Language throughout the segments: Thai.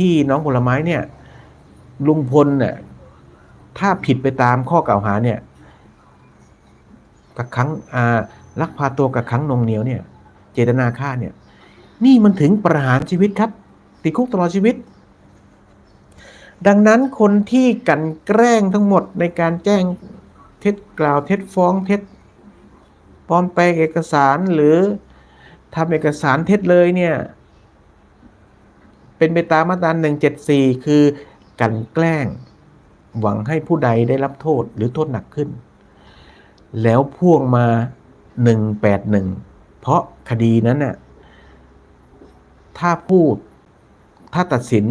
ที่น้องผลไม้เนี่ย ลุงพลเนี่ยถ้าผิดไปตามข้อกล่าวหาเนี่ยกักขังอ่าลักพาตัวกักขังนงเหนียวเนี่ย เจตนาฆ่าเนี่ย นี่มันถึงประหารชีวิตครับ ติดคุกตลอดชีวิต ดังนั้นคนที่กันแกล้งทั้งหมดในการแจ้งเท็จกล่าวเท็จฟ้องเท็จปลอมแปลงเอกสารหรือทำเอกสารเท็จเลยเนี่ย เป็นไปตามมาตรา174 คือกลันแกล้ง หวังให้ผู้ใดได้รับโทษหรือโทษหนักขึ้น แล้วพ่วงมา 181 เพราะคดีนั้นน่ะถ้าพูดถ้าตัดสิน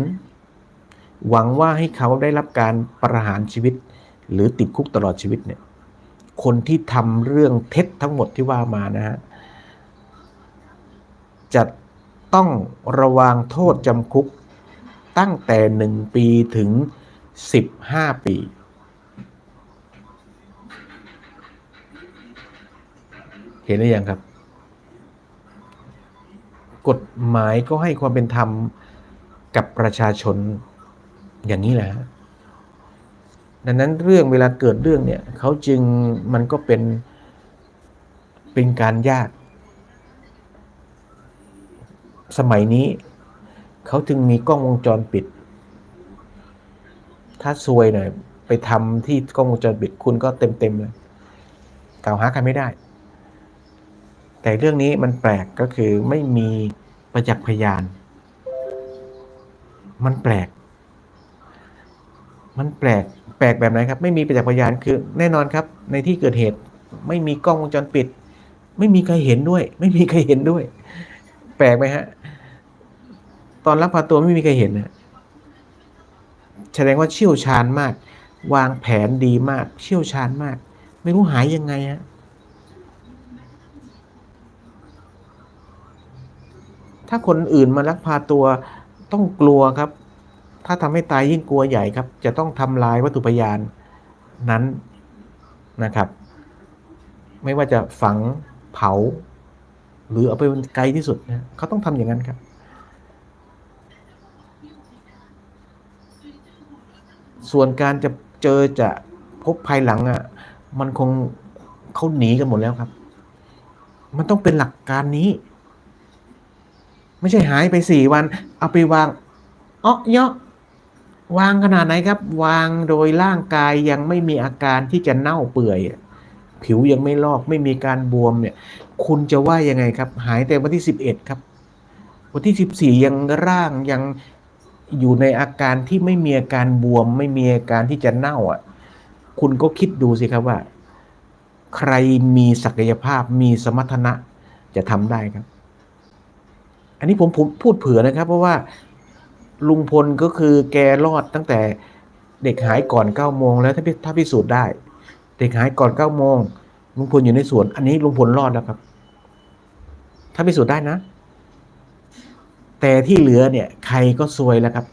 หวังว่าให้เขาได้รับการประหารชีวิต หรือติดคุกตลอดชีวิตเนี่ยคนที่ทำเรื่องเท็จทั้งหมดที่ว่ามานะฮะจะ ต้องระวางโทษจำคุกตั้งแต่ 1 ปีถึง 15 ปี เห็นหรือยังครับ กฎหมายก็ให้ความเป็นธรรมกับประชาชนอย่างนี้แหละฮะดังนั้นเรื่องเวลาเกิดเรื่องเนี่ยเขาจึงมันก็เป็นเป็นการยาก สมัยนี้เขาจึงมีกล้องวงจรปิด ถ้าซวยหน่อยไปทำที่กล้องวงจรปิดคุณก็เต็มเต็มๆเลยกล่าวหาใครไม่ได้ แต่เรื่องนี้มันแปลกก็คือไม่มีประจักษ์พยาน มันแปลก มันแปลกแปลกแบบไหนครับ ไม่มีประจักษ์พยานคือ แน่นอนครับ ในที่เกิดเหตุ ไม่มีกล้องวงจรปิด ไม่มีใครเห็นด้วย ไม่มีใครเห็นด้วย แปลกไหมฮะ ตอนรับพาตัวไม่มีใครเห็นนะแสดงว่าเชี่ยวชาญมาก วางแผนดีมาก เชี่ยวชาญมาก ไม่รู้หายยังไงฮะถ้าคนอื่นมาลักพาตัวต้องกลัวครับ ถ้าทำให้ตายยิ่งกลัวใหญ่ครับ จะต้องทำลายวัตถุพยานนั้นนะครับ ไม่ว่าจะฝังเผา หรือเอาไปไกลที่สุดนะเขาต้องทำอย่างนั้นครับ ส่วนการจะเจอจะพบภายหลังอะ มันคงเขาหนีกันหมดแล้วครับ มันต้องเป็นหลักการนี้ ไม่ใช่หายไปสี่วัน เอาไปวางเอ้อเยาะวางขนาดไหนครับ วางโดยร่างกายยังไม่มีอาการที่จะเน่าเปื่อย ผิวยังไม่ลอกไม่มีการบวมเนี่ย คุณจะว่ายังไงครับ หายแต่วันที่สิบเอ็ดครับ วันที่สิบสี่ยังร่างยังอยู่ในอาการที่ไม่มีอาการบวม ไม่มีอาการที่จะเน่าอะ คุณก็คิดดูสิครับว่า ใครมีศักยภาพมีสมรรถนะจะทำได้ครับ อันนี้ผมผมพูดเผื่อนะครับ เพราะว่าลุงพลก็คือแกรอดตั้งแต่เด็กหายก่อนเก้าโมงแล้วถ้าถ้าพิสูจน์ได้ เด็กหายก่อนเก้าโมงลุงพลอยู่ในสวน อันนี้ลุงพลรอดแล้วครับ ถ้าพิสูจน์ได้นะ แต่ที่เหลือเนี่ย ใครก็ซวยแล้วครับ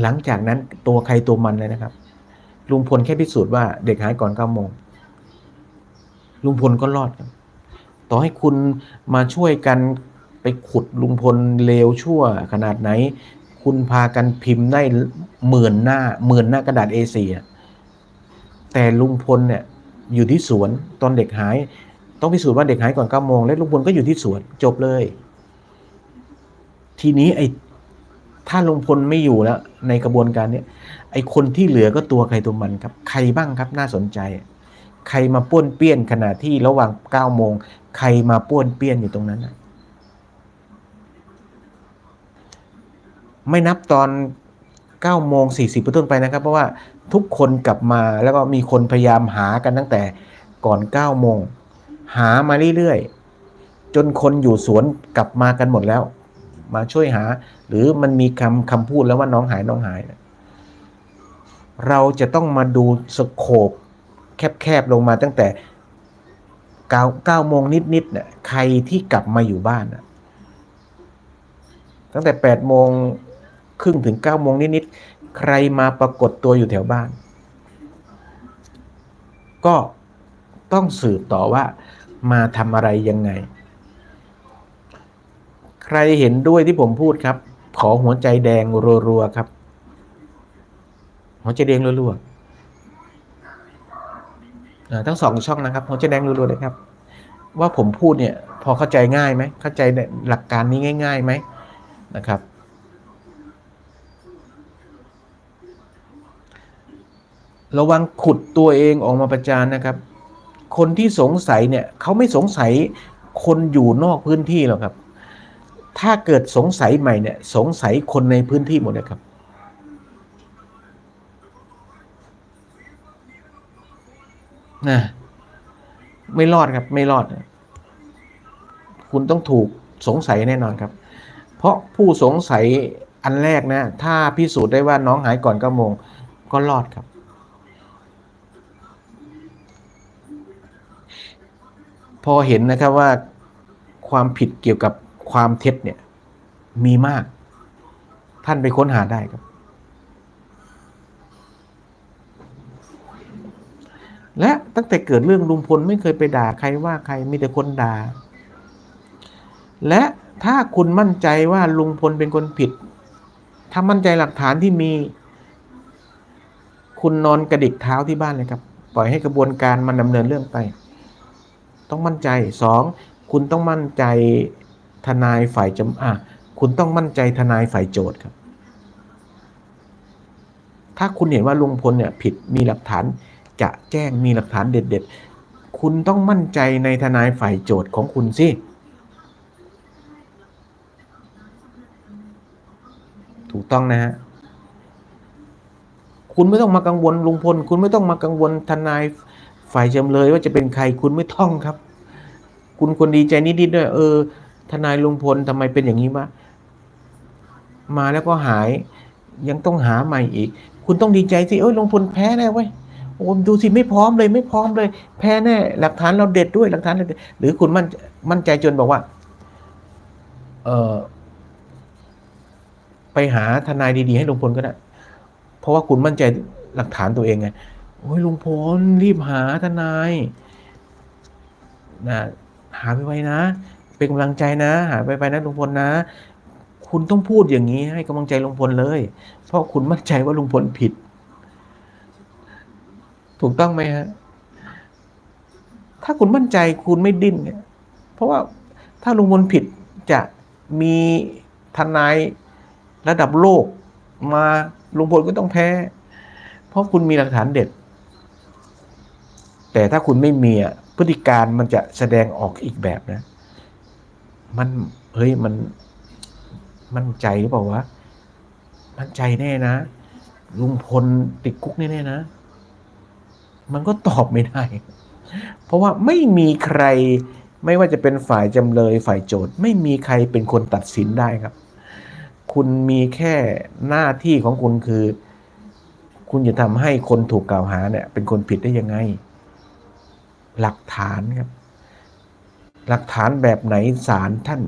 หลังจากนั้นตัวใครตัวมันเลยนะครับ ลุงพลแค่พิสูจน์ว่าเด็กหายก่อนเก้าโมงลุงพลก็รอดครับ ต่อให้คุณมาช่วยกันไปขุดลุงพลเลวชั่วขนาดไหน คุณพากันพิมพ์ได้หมื่นหน้าหมื่นหน้ากระดาษ A4 อะ แต่ลุงพลเนี่ยอยู่ที่สวนตอนเด็กหาย ต้องพิสูจน์ว่าเด็กหายก่อนเก้าโมงและลุงพลก็อยู่ที่สวนจบเลย ทีนี้ไอ้ถ้าลุงพลไม่อยู่แล้ว ในกระบวนการเนี้ยไอ้คนที่เหลือก็ตัวใครตัวมันครับ ใครบ้างครับน่าสนใจ ใครมาป้วนเปี้ยนขณะที่ระหว่างเก้าโมงใครมาป้วนเปี้ยนอยู่ตรงนั้นนะไม่นับตอน9โมง40เป็นต้นไปนะครับ เพราะว่า ทุกคนกลับมาแล้วก็มีคนพยายามหากันตั้งแต่ก่อน9โมง หามาเรื่อยๆ จนคนอยู่สวนกลับมากันหมดแล้ว มาช่วยหา หรือมันมีคำคำพูดแล้วว่าน้องหายน้องหายนะเราจะต้องมาดูสโคปแคบๆลงมาตั้งแต่9 9โมงนิดๆเนี่ยใครที่กลับมาอยู่บ้านนะตั้งแต่8โมงครึ่งถึง9โมงนิดๆ ใครมาปรากฏตัวอยู่แถวบ้าน ก็ต้องสืบต่อว่ามาทำอะไรยังไง ใครเห็นด้วยที่ผมพูดครับ ขอหัวใจแดงรัวๆครับ หัวใจแดงรัวๆทั้งสองช่องนะครับ หัวใจแดงรัวๆเลยครับ ว่าผมพูดเนี่ย พอเข้าใจง่ายไหมเข้าใจหลักการนี้ง่ายๆไหมนะครับ ระวังขุดตัวเองออกมาประจานนะครับ คนที่สงสัยเนี่ยเขาไม่สงสัยคนอยู่นอกพื้นที่หรอกครับ ถ้าเกิดสงสัยใหม่เนี่ยสงสัยคนในพื้นที่หมดเลยครับ นะไม่รอดครับไม่รอด คุณต้องถูกสงสัยแน่นอนครับ เพราะผู้สงสัยอันแรกนะ ถ้าพิสูจน์ได้ว่าน้องหายก่อนเก้าโมงก็รอดครับ พอเห็นนะครับว่าความผิดเกี่ยวกับความเท็จเนี่ยมีมาก ท่านไปค้นหาได้ครับ และตั้งแต่เกิดเรื่องลุงพลไม่เคยไปด่าใครว่าใครมีแต่คนด่า และถ้าคุณมั่นใจว่าลุงพลเป็นคนผิด ถ้ามั่นใจหลักฐานที่มี คุณนอนกระดิกเท้าที่บ้านเลยครับ ปล่อยให้กระบวนการมันดำเนินเรื่องไป ต้องมั่นใจสองคุณต้องมั่นใจทนายฝ่ายจำอะคุณต้องมั่นใจทนายฝ่ายโจทย์ครับ ถ้าคุณเห็นว่าลุงพลเนี่ยผิดมีหลักฐานจะแจ้งมีหลักฐานเด็ด ๆ คุณต้องมั่นใจในทนายฝ่ายโจทย์ของคุณสิถูกต้องนะฮะคุณไม่ต้องมากังวลลุงพล คุณไม่ต้องมากังวลทนาย ฝ่ายจำเลยว่าจะเป็นใครคุณไม่ต้องครับ คุณควรดีใจนิดๆด้วยเออ ทนายลุงพลทำไมเป็นอย่างนี้วะมาแล้วก็หาย ยังต้องหาใหม่อีก คุณต้องดีใจสิเอ้ยลุงพลแพ้แน่เว้ยโอ้ดูสิไม่พร้อมเลยไม่พร้อมเลย แพ้แน่ หลักฐานเราเด็ดด้วยหลักฐานเราเด็ดหรือคุณมั่นมั่นใจจนบอกว่า เออไปหาทนายดีๆให้ลุงพลก็ได้เพราะว่าคุณมั่นใจหลักฐานตัวเองไง โอ้ยลุงพลรีบหาทนายนะหาไปไว้นะ เป็นกำลังใจนะ หาไปไปนะลุงพลนะ คุณต้องพูดอย่างนี้ให้กำลังใจลุงพลเลย เพราะคุณมั่นใจว่าลุงพลผิด ถูกต้องไหมฮะถ้าคุณมั่นใจคุณไม่ดิ้นเนี่ยเพราะว่าถ้าลุงพลผิดจะมีทนายระดับโลกมาลุงพลก็ต้องแพ้ เพราะคุณมีหลักฐานเด็ด แต่ถ้าคุณไม่มีอะพฤติการมันจะแสดงออกอีกแบบนะ มันเฮ้ยมันมันใจหรือเปล่าวะมันใจแน่นะลุงพลติดคุกแน่ๆนะ มันก็ตอบไม่ได้ เพราะว่าไม่มีใครไม่ว่าจะเป็นฝ่ายจำเลยฝ่ายโจทย์ ไม่มีใครเป็นคนตัดสินได้ครับ คุณมีแค่หน้าที่ของคุณคือ คุณจะทำให้คนถูกกล่าวหาเนี่ย เป็นคนผิดได้ยังไง หลักฐานครับ หลักฐานแบบไหนศาลท่าน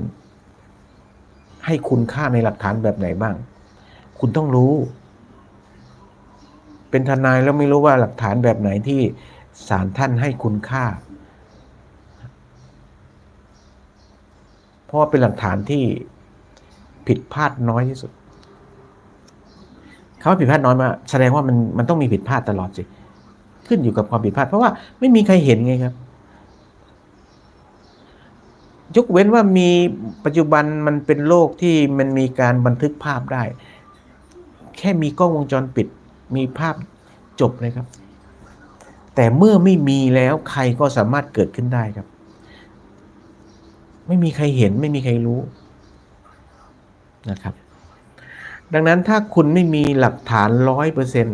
ให้คุณค่าในหลักฐานแบบไหนบ้าง คุณต้องรู้ เป็นทนายแล้วไม่รู้ว่าหลักฐานแบบไหนที่ศาลท่านให้คุณค่า เพราะว่าเป็นหลักฐานที่ผิดพลาดน้อยที่สุดคำว่าผิดพลาดน้อยมาแสดงว่ามันมันต้องมีผิดพลาดตลอดสิ ขึ้นอยู่กับความผิดพลาด เพราะว่าไม่มีใครเห็นไงครับ ยกเว้นว่ามีปัจจุบันมันเป็นโลกที่มันมีการบันทึกภาพได้ แค่มีกล้องวงจรปิด มีภาพจบเลยครับ แต่เมื่อไม่มีแล้วใครก็สามารถเกิดขึ้นได้ครับ ไม่มีใครเห็นไม่มีใครรู้นะครับ ดังนั้นถ้าคุณไม่มีหลักฐานร้อยเปอร์เซ็น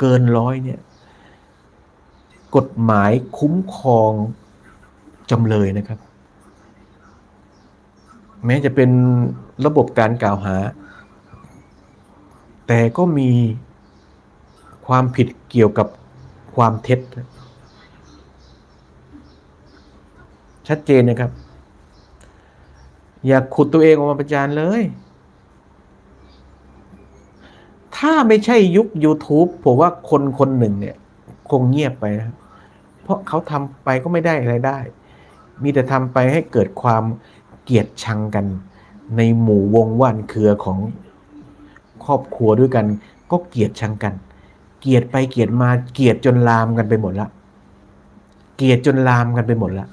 เกินร้อยเนี่ย กฎหมายคุ้มครองจำเลยนะครับ แม้จะเป็นระบบการกล่าวหา แต่ก็มีความผิดเกี่ยวกับความเท็จ ชัดเจนนะครับ อย่าขุดตัวเองออกมาประจานเลย ถ้าไม่ใช่ยุค YouTube ผมว่าคนคนหนึ่งเนี่ย คงเงียบไปนะครับ เพราะเขาทำไปก็ไม่ได้อะไรได้ มีแต่ทำไปให้เกิดความเกลียดชังกัน ในหมู่วงว่านเครือของครอบครัวด้วยกัน ก็เกลียดชังกัน เกลียดไปเกลียดมาเกลียดจนลามกันไปหมดละ เกลียดจนลามกันไปหมดละ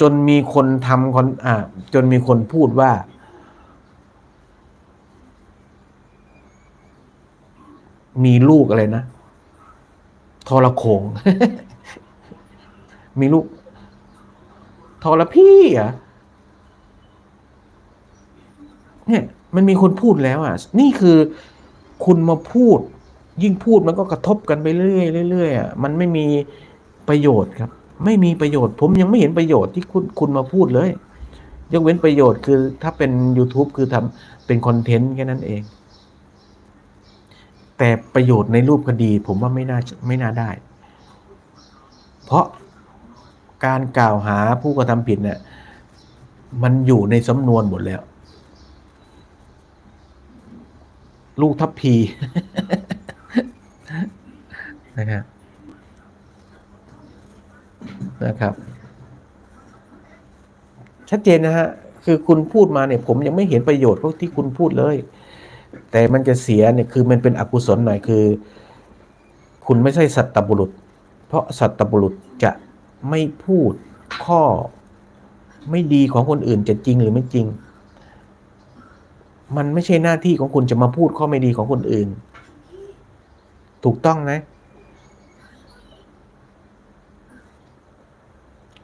จนมีคนทำคนอ่าจนมีคนพูดว่า มีลูกอะไรนะ ทรโขง มีลูกทรพี่อะเนี่ยมันมีคนพูดแล้วอะ นี่คือคุณมาพูด ยิ่งพูดมันก็กระทบกันไปเรื่อยๆเรื่อยอะมันไม่มีประโยชน์ครับ ไม่มีประโยชน์ ผมยังไม่เห็นประโยชน์ที่คุณคุณมาพูดเลย ยกเว้นประโยชน์คือถ้าเป็น YouTube คือทำเป็นคอนเทนต์แค่นั้นเอง แต่ประโยชน์ในรูปคดีผมว่าไม่น่าไม่น่าได้ เพราะการกล่าวหาผู้กระทำผิดเนี่ยมันอยู่ในสำนวนหมดแล้ว ลูกทัพพีนะครับนะครับ ชัดเจนนะฮะ คือคุณพูดมาเนี่ย ผมยังไม่เห็นประโยชน์พวกที่คุณพูดเลย แต่มันจะเสียเนี่ยคือมันเป็นอกุศลหน่อยคือ คุณไม่ใช่สัตบุรุษ เพราะสัตตบุรุษจะไม่พูดข้อไม่ดีของคนอื่นจะจริงหรือไม่จริง มันไม่ใช่หน้าที่ของคุณจะมาพูดข้อไม่ดีของคนอื่น ถูกต้องนะ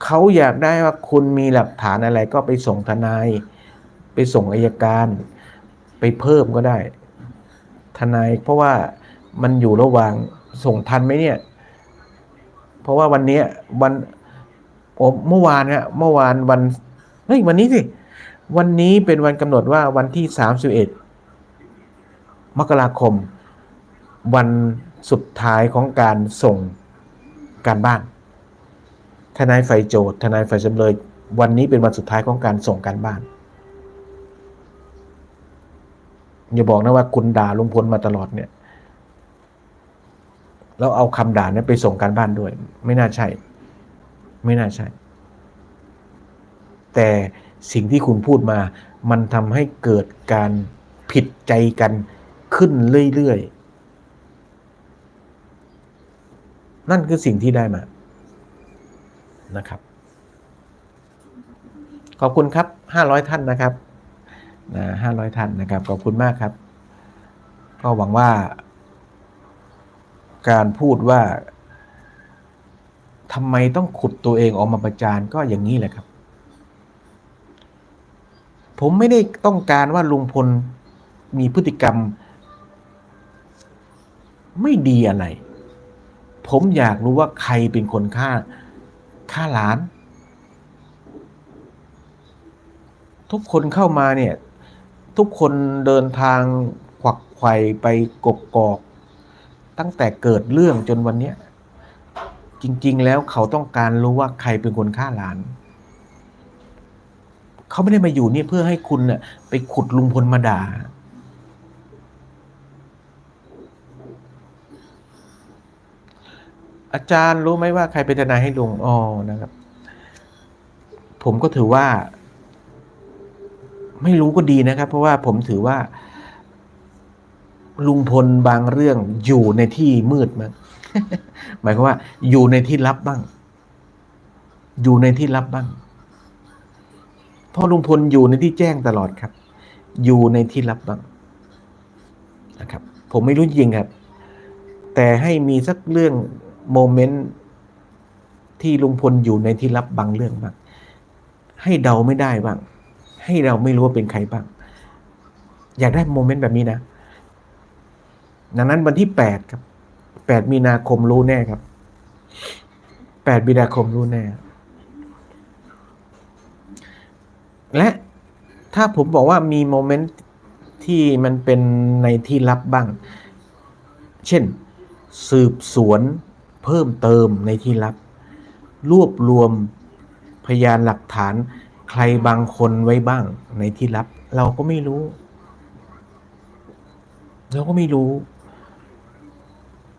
เขาอยากได้ว่าคุณมีหลักฐานอะไรก็ไปส่งทนาย ไปส่งอายการ ไปเพิ่มก็ได้ ทนายเพราะว่ามันอยู่ระหว่างส่งทันไหมเนี่ย เพราะว่าวันนี้วันโอ้เมื่อวานเนี่ยเมื่อวานวันเฮ้ยวันนี้สิวันนี้เป็นวันกำหนดว่าวันที่สามสิบเอ็ดมกราคม วันสุดท้ายของการส่งการบ้าน ทนายฝ่ายโจทย์ทนายฝ่ายจำเลย วันนี้เป็นวันสุดท้ายของการส่งการบ้าน อย่าบอกนะว่าคุณด่าลุงพลมาตลอดเนี่ย แล้วเอาคำด่านั้นไปส่งการบ้านด้วย ไม่น่าใช่ ไม่น่าใช่ แต่สิ่งที่คุณพูดมา มันทำให้เกิดการผิดใจกันขึ้นเรื่อยๆ นั่นคือสิ่งที่ได้มานะครับ ขอบคุณครับ 500 ท่านนะครับ นะ500ท่านนะครับ ขอบคุณมากครับ ก็หวังว่า การพูดว่าทำไมต้องขุดตัวเองออกมาประจานก็อย่างนี้แหละครับ ผมไม่ได้ต้องการว่าลุงพลมีพฤติกรรม ไม่ดีอะไร ผมอยากรู้ว่าใครเป็นคนฆ่าฆ่าหลาน ทุกคนเข้ามาเนี่ย ทุกคนเดินทางขวักไขว่ไปกกกอก ตั้งแต่เกิดเรื่องจนวันเนี้ยจริง ๆ แล้วเขาต้องการรู้ว่าใครเป็นคนฆ่าหลาน เขาไม่ได้มาอยู่นี่เพื่อให้คุณเน่ะไปขุดลุงพลมาด่า อาจารย์รู้ไหมว่าใครเป็นทนายให้ลุงอ๋อนะครับ ผมก็ถือว่า ไม่รู้ก็ดีนะครับ เพราะว่าผมถือว่า ลุงพลบางเรื่องอยู่ในที่มืดมั้งหมายความว่า อยู่ในที่ลับบ้าง อยู่ในที่ลับบ้างเพราะลุงพลอยู่ในที่แจ้งตลอดครับ อยู่ในที่ลับบ้างนะครับ ผมไม่รู้จริงครับ แต่ให้มีสักเรื่องโมเมนต์ที่ลุงพลอยู่ในที่ลับบางเรื่องบ้างให้เดาไม่ได้บ้าง ให้เราไม่รู้ว่าเป็นใครบ้าง อยากได้โมเมนต์แบบนี้นะ ดังนั้นวันที่แปดครับแปดมีนาคมรู้แน่ครับแปดมีนาคมรู้แน่ และถ้าผมบอกว่ามีโมเมนต์ที่มันเป็นในที่ลับบ้าง เช่น สืบสวนเพิ่มเติมในที่ลับ รวบรวมพยานหลักฐาน ใครบางคนไว้บ้างในที่ลับ เราก็ไม่รู้ เราก็ไม่รู้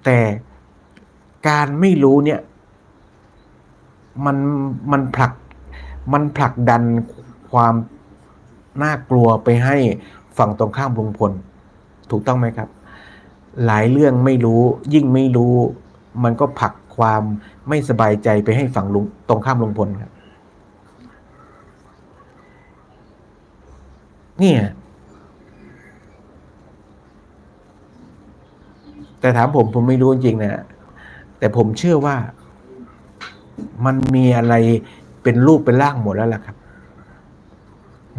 แต่การไม่รู้เนี่ย มันมันผลักมันผลักดันความน่ากลัวไปให้ฝั่งตรงข้ามลุงพล ถูกต้องไหมครับ หลายเรื่องไม่รู้ ยิ่งไม่รู้ มันก็ผลักความไม่สบายใจไปให้ฝั่งลุงตรงข้ามลุงพลครับ เนี่ย แต่ถามผมผมไม่รู้จริงๆนะ แต่ผมเชื่อว่ามันมีอะไรเป็นรูปเป็นร่างหมดแล้วล่ะครับ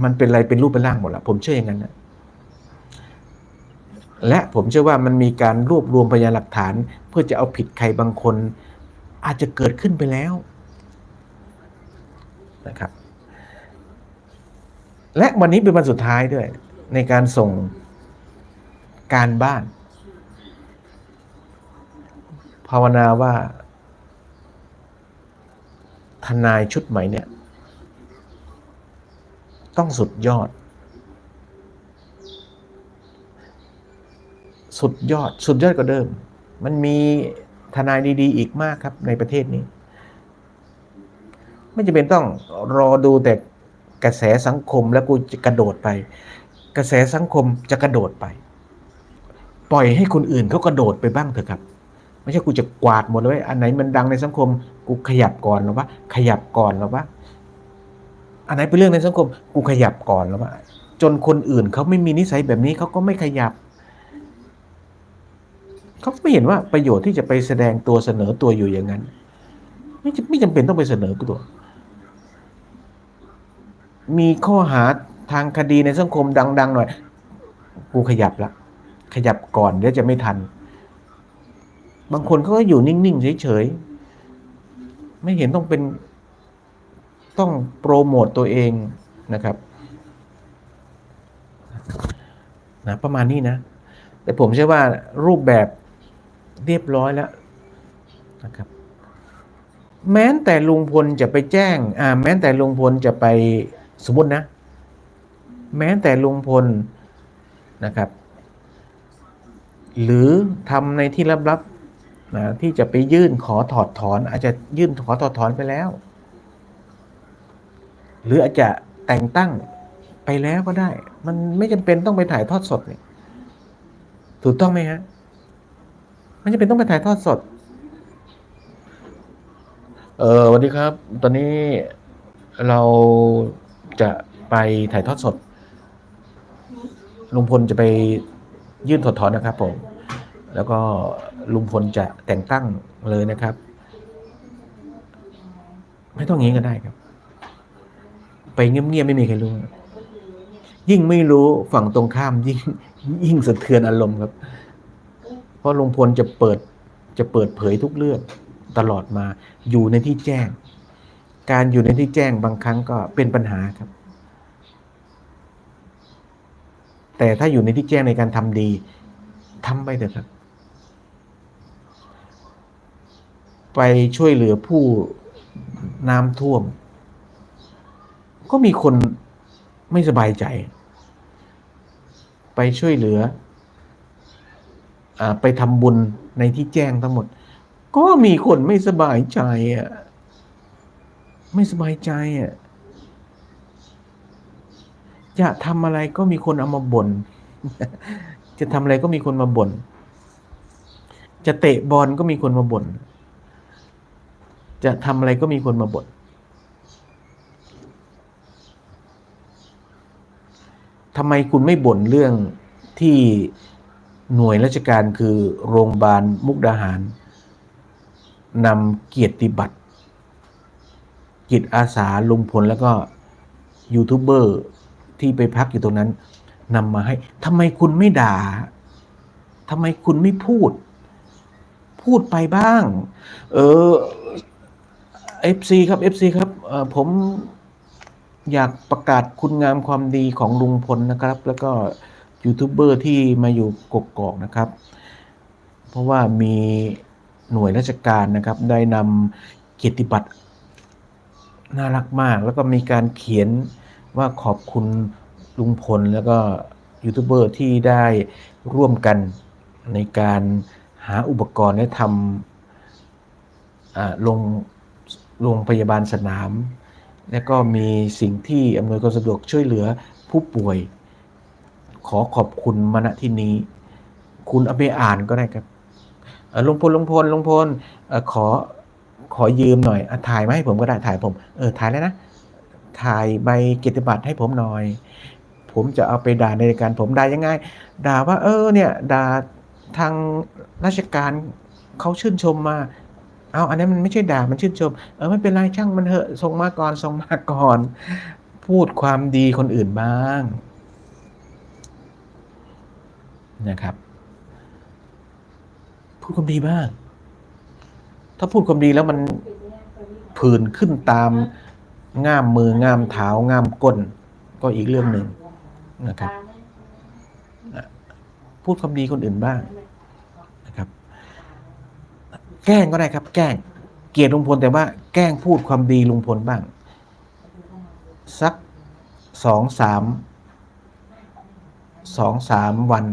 มันเป็นอะไรเป็นรูปเป็นร่างหมดแล้วผมเชื่ออย่างนั้นนะและผมเชื่อว่ามันมีการรวบรวมพยานหลักฐาน เพื่อจะเอาผิดใครบางคน อาจจะเกิดขึ้นไปแล้วนะครับ และวันนี้เป็นวันสุดท้ายด้วย ในการส่งการบ้าน ภาวนาว่า ทนายชุดใหม่เนี่ย ต้องสุดยอด สุดยอดสุดยอดกว่าเดิม มันมีทนายดี ๆ อีกมากครับในประเทศนี้ ไม่จำเป็นต้องรอดูแต่ กระแสสังคมแล้วกูจะกระโดดไป กระแสสังคมจะกระโดดไป ปล่อยให้คนอื่นเขากระโดดไปบ้างเถอะครับ ไม่ใช่กูจะกวาดหมดเลยอันไหนมันดังในสังคม กูขยับก่อนหรอวะขยับก่อนหรอวะอันไหนเป็นเรื่องในสังคม กูขยับก่อนหรอวะจนคนอื่นเขาไม่มีนิสัยแบบนี้เขาก็ไม่ขยับเขาไม่เห็นว่าประโยชน์ที่จะไปแสดงตัวเสนอตัวอยู่อย่างนั้น ไม่จำไม่จำเป็นต้องไปเสนอตัว มีข้อหาทางคดีในสังคมดัง ๆ หน่อย กูขยับละ ขยับก่อนเดี๋ยวจะไม่ทัน บางคนเขาก็อยู่นิ่ง ๆ เฉย ๆ ไม่เห็นต้องเป็นต้องโปรโมตตัวเองนะครับนะประมาณนี้นะ แต่ผมเชื่อว่ารูปแบบเรียบร้อยแล้วนะครับ แม้แต่ลุงพลจะไปแจ้งอ่าแม้แต่ลุงพลจะไป สมมตินะ แม้แต่ลุงพลนะครับ หรือทำในที่ลับๆนะที่จะไปยื่นขอถอดถอน อาจจะยื่นขอถอดถอนไปแล้ว หรืออาจจะแต่งตั้งไปแล้วก็ได้ มันไม่จำเป็นต้องไปถ่ายทอดสดเนี่ยถูกต้องไหมฮะไม่จำเป็นต้องไปถ่ายทอดสด เออสวัสดีครับ ตอนนี้เรา จะไปถ่ายทอดสด ลุงพลจะไปยื่นถอดถอนนะครับผม แล้วก็ลุงพลจะแต่งตั้งเลยนะครับ ไม่ต้องงี้ก็ได้ครับ ไปเงียบๆไม่มีใครรู้ ยิ่งไม่รู้ฝั่งตรงข้ามยิ่งยิ่งสะเทือนอารมณ์ครับ เพราะลุงพลจะเปิดจะเปิดเผยทุกเรื่องตลอดมาอยู่ในที่แจ้ง การอยู่ในที่แจ้งบางครั้งก็เป็นปัญหาครับ แต่ถ้าอยู่ในที่แจ้งในการทำดีทำไปเถอะครับ ไปช่วยเหลือผู้น้ำท่วม ก็มีคนไม่สบายใจ ไปช่วยเหลืออาไปทำบุญในที่แจ้งทั้งหมด ก็มีคนไม่สบายใจอะ ไม่สบายใจอะจะทำอะไรก็มีคนเอามาบ่น จะทำอะไรก็มีคนมาบ่น จะเตะบอลก็มีคนมาบ่น จะทำอะไรก็มีคนมาบ่น ทำไมคุณไม่บ่นเรื่องที่หน่วยราชการคือโรงพยาบาลมุกดาหารนำเกียรติบัตร จิตอาสาลุงพลแล้วก็ยูทูบเบอร์ที่ไปพักอยู่ตรงนั้นนำมาให้ทำไมคุณไม่ด่าทำไมคุณไม่พูด พูดไปบ้าง เออเอฟซีครับเอฟซีครับออผมอยากประกาศคุณงามความดีของลุงพลนะครับ แล้วก็ยูทูบเบอร์ที่มาอยู่กกอกนะครับ เพราะว่ามีหน่วยราชการนะครับ ได้นำเกียรติบัตร น่ารักมาก แล้วก็มีการเขียนว่าขอบคุณลุงพลแล้วก็ยูทูบเบอร์ที่ได้ร่วมกันในการหาอุปกรณ์และทำอ่าโรงโรงพยาบาลสนาม และก็มีสิ่งที่อำนวยความสะดวกช่วยเหลือผู้ป่วย ขอขอบคุณมาณที่นี้ คุณเอาไปอ่านก็ได้ครับลุงพลลุงพลลุงพลอขอ ขอยืมหน่อยอถ่ายมาให้ผมก็ได้ถ่ายผม เออถ่ายแล้วนะ ถ่ายใบเกียรติบัตรให้ผมหน่อย ผมจะเอาไปด่าในการผมด่ายังไง ด่าว่า เออเนี่ยด่าทางราชการเขาชื่นชมมา เอาอันนั้นมันไม่ใช่ด่ามันชื่นชม เออไม่เป็นไรช่างมันเถอะส่งมาก่อนส่งมาก่อน พูดความดีคนอื่นบ้างนะครับ พูดความดีบ้าง ถ้าพูดความดีแล้วมันผื่นขึ้นตามง่ามมือง่ามเท้าง่ามก้น ก็อีกเรื่องหนึ่งนะครับพูดความดีคนอื่นบ้างนะครับ แกล้งก็ได้ครับ แกล้งเกลียดลุงพลแต่ว่า แกล้งพูดความดีลุงพลบ้าง สักสองสามสองสามวัน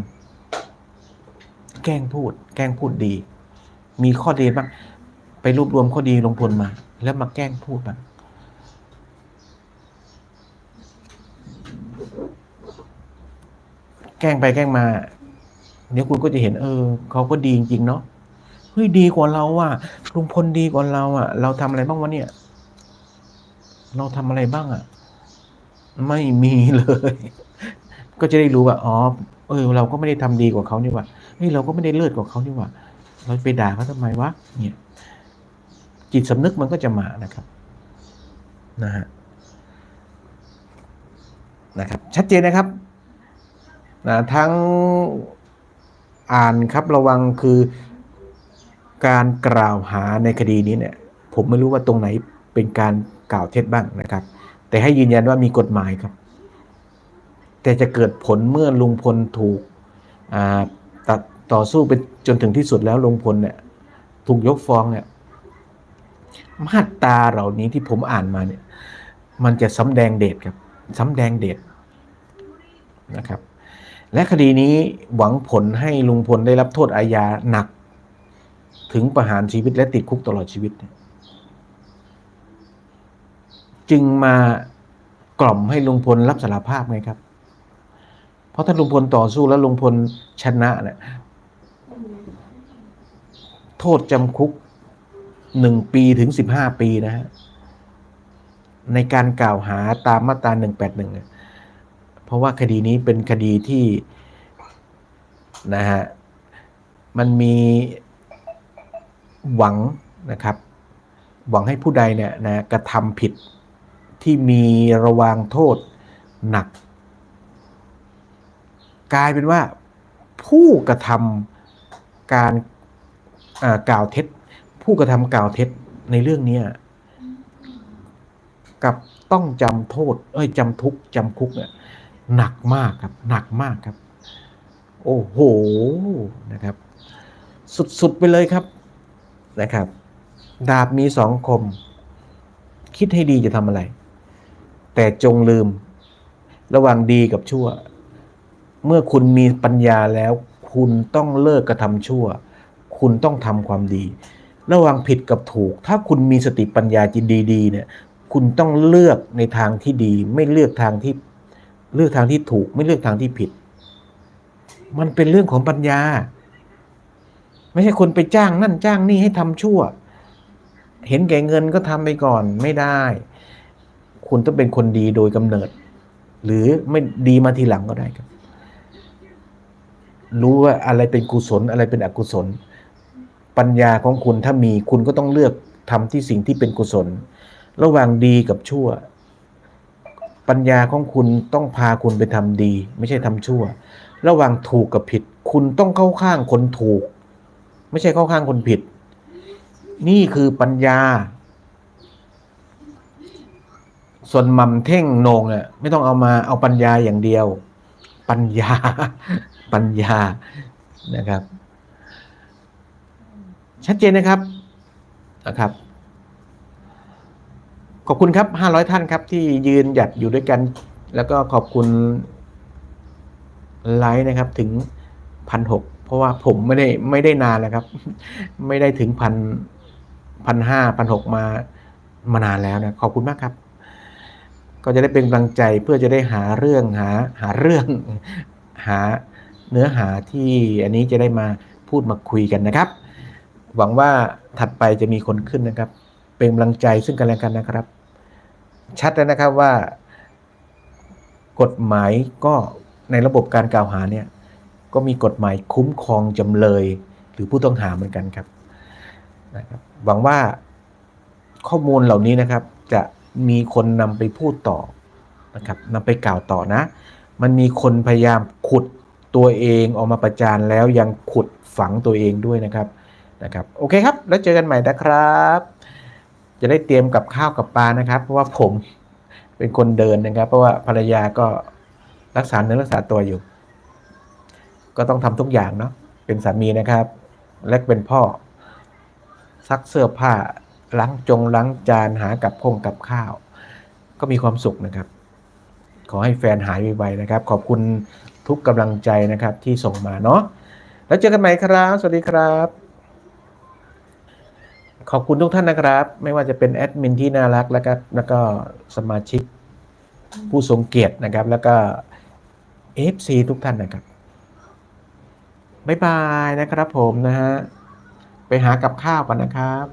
แกล้งพูด แกล้งพูดดี มีข้อดีบ้าง ไปรวบรวมข้อดีลงพลมา แล้วมาแกล้งพูดบ้างแกล้งไปแกล้งมา เดี๋ยวคุณก็จะเห็น เออเขาก็ดีจริงๆเนาะเฮ้ยดีกว่าเราอะลุงพลดีกว่าเราอะเราทำอะไรบ้างวะเนี่ย เราทำอะไรบ้างอะไม่มีเลย ก็จะได้รู้ว่าอ๋อเออ เราก็ไม่ได้ทำดีกว่าเขานี่ว่าเฮ้ยเราก็ไม่ได้เลิศกว่าเขานี่ว่า เราไปด่าเขาทำไมวะเนี่ย จิตสำนึกมันก็จะมานะครับนะฮะนะครับ ชัดเจนนะครับนะทั้งอ่านครับระวังคือการกล่าวหาในคดีนี้เนี่ยผมไม่รู้ว่าตรงไหนเป็นการกล่าวเท็จบ้างนะครับ แต่ให้ยืนยันว่ามีกฎหมายครับ แต่จะเกิดผลเมื่อลุงพลถูกตัดต่อสู้ไปจนถึงที่สุดแล้วลุงพลเนี่ยถูกยกฟ้องเนี่ย มาตราเหล่านี้ที่ผมอ่านมาเนี่ย มันจะสำแดงเดชครับสำแดงเดชนะครับ และคดีนี้หวังผลให้ลุงพลได้รับโทษอาญาหนัก ถึงประหารชีวิตและติดคุกตลอดชีวิต จึงมากล่อมให้ลุงพลรับสารภาพไงครับ เพราะถ้าลุงพลต่อสู้แล้วลุงพลชนะเนี่ยโทษจำคุก หนึ่งปีถึงสิบห้าปีนะฮะในการกล่าวหาตามมาตราหนึ่งแปดหนึ่งเพราะว่าคดีนี้เป็นคดีที่นะฮะมันมีหวังนะครับ หวังให้ผู้ใดเนี่ยนะกระทำผิดที่มีระวางโทษหนัก กลายเป็นว่าผู้กระทำการกล่าวเท็จ ผู้กระทำกล่าวเท็จในเรื่องนี้กับต้องจำโทษ เอ้ยจำทุกจำคุกเนี่ยหนักมากครับ หนักมากครับ โอ้โหนะครับ สุดๆไปเลยครับนะครับ ดาบมีสองคม คิดให้ดีจะทำอะไร แต่จงลืมระหว่างดีกับชั่ว เมื่อคุณมีปัญญาแล้ว คุณต้องเลิกกระทำชั่ว คุณต้องทำความดี ระหว่างผิดกับถูก ถ้าคุณมีสติปัญญาจิตดีๆเนี่ยคุณต้องเลือกในทางที่ดี ไม่เลือกทางที่เลือกทางที่ถูก ไม่เลือกทางที่ผิด มันเป็นเรื่องของปัญญา ไม่ใช่คนไปจ้างนั่นจ้างนี่ให้ทำชั่ว เห็นแก่เงินก็ทำไปก่อนไม่ได้ คุณต้องเป็นคนดีโดยกำเนิด หรือไม่ดีมาทีหลังก็ได้ครับ รู้ว่าอะไรเป็นกุศลอะไรเป็นอกุศล ปัญญาของคุณถ้ามีคุณก็ต้องเลือกทำที่สิ่งที่เป็นกุศล ระหว่างดีกับชั่ว ปัญญาของคุณต้องพาคุณไปทำดี ไม่ใช่ทำชั่ว ระหว่างถูกกับผิด คุณต้องเข้าข้างคนถูก ไม่ใช่เข้าข้างคนผิด นี่คือปัญญา ส่วนหม่ำเท่งโหนงเนี่ยไม่ต้องเอามาเอาปัญญาอย่างเดียว ปัญญา ปัญญานะครับ ชัดเจนนะครับนะครับ ขอบคุณครับ 500 ท่านครับ ที่ยืนหยัดอยู่ด้วยกัน แล้วก็ขอบคุณไลค์นะครับถึงพันหกเพราะว่าผมไม่ได้ไม่ได้นานแล้วครับ ไม่ได้ถึงพันพันห้าพันหกมามานานแล้วนะขอบคุณมากครับ ก็จะได้เป็นกำลังใจเพื่อจะได้หาเรื่องหาหาเรื่องหาเนื้อหาที่อันนี้จะได้มาพูดมาคุยกันนะครับ หวังว่าถัดไปจะมีคนขึ้นนะครับ เป็นกำลังใจซึ่งกันและกันนะครับ ชัดแล้วนะครับว่ากฎหมายก็ในระบบการกล่าวหาเนี่ยก็มีกฎหมายคุ้มครองจำเลย หรือผู้ต้องหาเหมือนกันครับนะครับ หวังว่าข้อมูลเหล่านี้นะครับ จะมีคนนำไปพูดต่อนะครับนำไปกล่าวต่อนะ มันมีคนพยายามขุดตัวเองออกมาประจานแล้วยังขุดฝังตัวเองด้วยนะครับ นะครับโอเคครับแล้วเจอกันใหม่นะครับ จะได้เตรียมกับข้าวกับปลานะครับ เพราะว่าผมเป็นคนเดินนะครับ เพราะว่าภรรยาก็รักษาเนื้อรักษาตัวอยู่ ก็ต้องทำทุกอย่างเนาะเป็นสามีนะครับ และเป็นพ่อซักเสื้อผ้าล้างจงล้างจานหากับพงกับข้าว ก็มีความสุขนะครับ ขอให้แฟนหายไวๆนะครับ ขอบคุณทุกกำลังใจนะครับที่ส่งมาเนาะแล้วเจอกันใหม่ครับ สวัสดีครับ ขอบคุณทุกท่านนะครับ ไม่ว่าจะเป็นแอดมินที่น่ารักแล้วก็แล้วก็สมาชิกผู้ทรงเกียรตินะครับ แล้วก็ FC ทุกท่านนะครับบ๊ายบายนะครับผมนะฮะ ไปหากับข้าวกันนะครับ